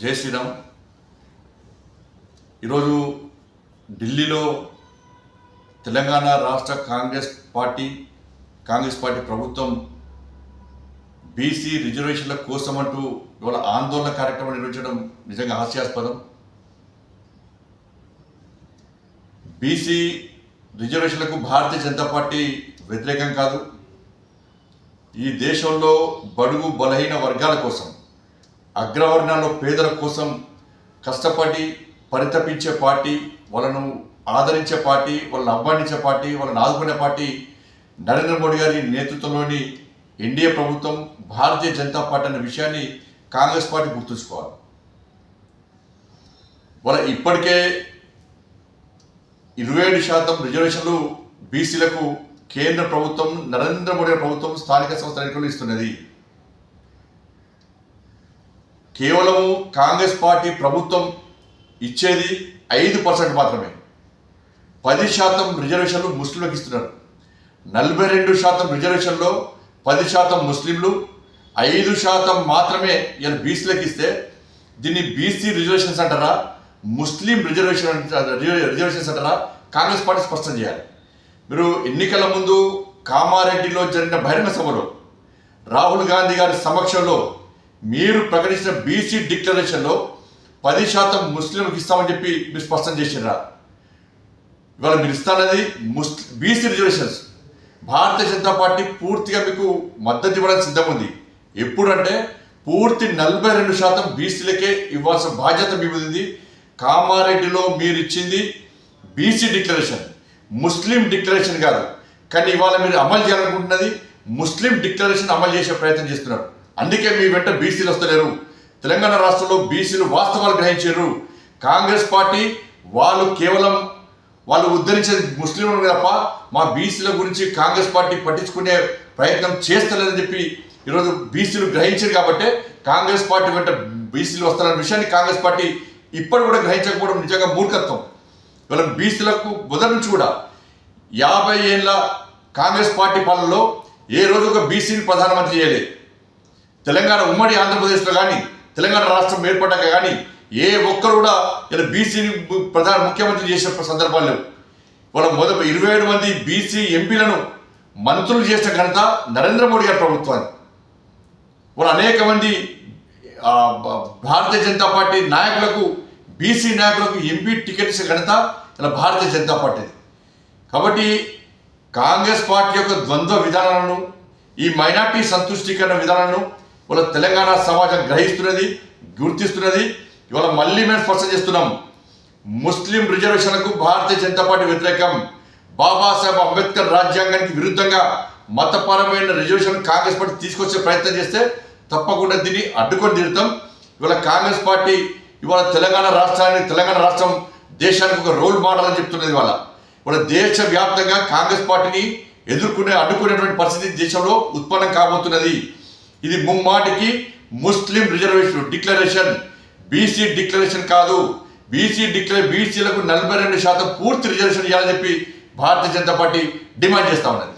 జై శ్రీరామ్. ఈరోజు ఢిల్లీలో తెలంగాణ రాష్ట్ర కాంగ్రెస్ పార్టీ కాంగ్రెస్ పార్టీ ప్రభుత్వం బీసీ రిజర్వేషన్ల కోసం అంటూ ఇవాళ ఆందోళన కార్యక్రమం నిర్వహించడం నిజంగా హాస్యాస్పదం. బీసీ రిజర్వేషన్లకు భారతీయ జనతా పార్టీ వ్యతిరేకం కాదు. ఈ దేశంలో బడుగు బలహీన వర్గాల కోసం అగ్రవర్ణాల్లో పేదల కోసం కష్టపడి పరితపించే పార్టీ వాళ్ళను ఆదరించే పార్టీ వాళ్ళని అవ్వాడించే పార్టీ వాళ్ళని ఆదుకునే పార్టీ నరేంద్ర మోడీ గారి నేతృత్వంలోని ఎన్డీఏ ప్రభుత్వం భారతీయ జనతా పార్టీ అనే విషయాన్ని కాంగ్రెస్ పార్టీ గుర్తుంచుకోవాలి. వాళ్ళ ఇప్పటికే ఇరవై ఏడు శాతం రిజర్వేషన్లు బీసీలకు కేంద్ర ప్రభుత్వం నరేంద్ర మోడీ ప్రభుత్వం స్థానిక సంస్థల ఎన్నికలు ఇస్తున్నది. కేవలము కాంగ్రెస్ పార్టీ ప్రభుత్వం ఇచ్చేది ఐదు పర్సెంట్ మాత్రమే. పది శాతం రిజర్వేషన్లు ముస్లింలకు ఇస్తున్నారు. నలభై రెండు శాతం రిజర్వేషన్లో పది శాతం ముస్లింలు ఐదు శాతం మాత్రమే ఇలా బీసీలకు ఇస్తే దీన్ని బీసీ రిజర్వేషన్స్ అంటారా ముస్లిం రిజర్వేషన్ రిజర్వేషన్స్ అంటారా కాంగ్రెస్ పార్టీ స్పష్టం చేయాలి. మీరు ఎన్నికల ముందు కామారెడ్డిలో జరిగిన బహిరంగ సభలో రాహుల్ గాంధీ గారి సమక్షంలో మీరు ప్రకటించిన బీసీ డిక్లరేషన్లో పది శాతం ముస్లింలకు ఇస్తామని చెప్పి మీరు స్పష్టం చేసినరా ఇవాళ మీరు ఇస్తానది ముస్ BC reservations Bharatiya Janata party పూర్తిగా మీకు మద్దతు ఇవ్వడానికి సిద్ధం ఉంది ఎప్పుడంటే పూర్తి నలభై రెండు శాతం బీసీలకే ఇవ్వాల్సిన బాధ్యత మీ మీద కామారెడ్డిలో మీరు ఇచ్చింది బీసీ డిక్లరేషన్ ముస్లిం డిక్లరేషన్ కాదు. కానీ ఇవాళ మీరు అమలు చేయాలనుకుంటున్నది ముస్లిం డిక్లరేషన్ అమలు చేసే ప్రయత్నం చేస్తున్నారు. అందుకే మీ వెంట బీసీలు వస్తలేరు. తెలంగాణ రాష్ట్రంలో బీసీలు వాస్తవాలు గ్రహించారు. కాంగ్రెస్ పార్టీ వాళ్ళు కేవలం వాళ్ళు ఉద్ధరించేది ముస్లింలు తప్ప మా బీసీల గురించి కాంగ్రెస్ పార్టీ పట్టించుకునే ప్రయత్నం చేస్తలేదని చెప్పి ఈరోజు బీసీలు గ్రహించారు కాబట్టి కాంగ్రెస్ పార్టీ వెంట బీసీలు వస్తారన్న విషయాన్ని కాంగ్రెస్ పార్టీ ఇప్పటి కూడా గ్రహించకపోవడం నిజంగా మూర్ఖత్వం. ఇవాళ బీసీలకు మొదటి నుంచి కూడా యాభై ఏళ్ళ కాంగ్రెస్ పార్టీ పాలనలో ఏ రోజు ఒక బీసీని ప్రధానమంత్రి చేయలేదు. తెలంగాణ ఉమ్మడి ఆంధ్రప్రదేశ్లో కానీ తెలంగాణ రాష్ట్రం ఏర్పడ్డాక కానీ ఏ ఒక్కరు కూడా ఇలా బీసీని ప్రధాన ముఖ్యమంత్రి చేసిన సందర్భాలు లేవు. వాళ్ళ మొదటి ఇరవై ఏడు మంది బీసీ ఎంపీలను మంత్రులు చేసిన ఘనత నరేంద్ర మోడీ గారి ప్రభుత్వాన్ని. వాళ్ళు అనేక మంది భారతీయ జనతా పార్టీ నాయకులకు బీసీ నాయకులకు ఎంపీ టికెట్స్ ఘనత ఇలా భారతీయ జనతా పార్టీది. కాబట్టి కాంగ్రెస్ పార్టీ యొక్క ద్వంద్వ విధానాలను ఈ మైనార్టీ సంతుష్టీకరణ విధానాలను ఇవాళ తెలంగాణ సమాజం గ్రహిస్తున్నది గుర్తిస్తున్నది. ఇవాళ మళ్ళీ మేము స్పష్టం చేస్తున్నాం. ముస్లిం రిజర్వేషన్లకు భారతీయ జనతా పార్టీ వ్యతిరేకం. బాబాసాహెబ్ అంబేద్కర్ రాజ్యాంగానికి విరుద్ధంగా మతపరమైన రిజర్వేషన్ కాంగ్రెస్ పార్టీ తీసుకొచ్చే ప్రయత్నం చేస్తే తప్పకుండా దీన్ని అడ్డుకొని తీరుతాం. ఇవాళ కాంగ్రెస్ పార్టీ ఇవాళ తెలంగాణ రాష్ట్రానికి తెలంగాణ రాష్ట్రం దేశానికి ఒక రోల్ మోడల్ అని చెప్తున్నది ఇవాళ. ఇవాళ దేశవ్యాప్తంగా కాంగ్రెస్ పార్టీని ఎదుర్కొనే అడ్డుకునేటువంటి పరిస్థితి దేశంలో ఉత్పన్నం కాబోతున్నది. ఇది ముమ్మాటికి Muslim reservation declaration. BC declaration కాదు. బీసీ డిక్లరే బీసీలకు నలభై రెండు శాతం పూర్తి రిజర్వేషన్ ఇవ్వాలని చెప్పి భారతీయ జనతా పార్టీ డిమాండ్ చేస్తా ఉన్నది.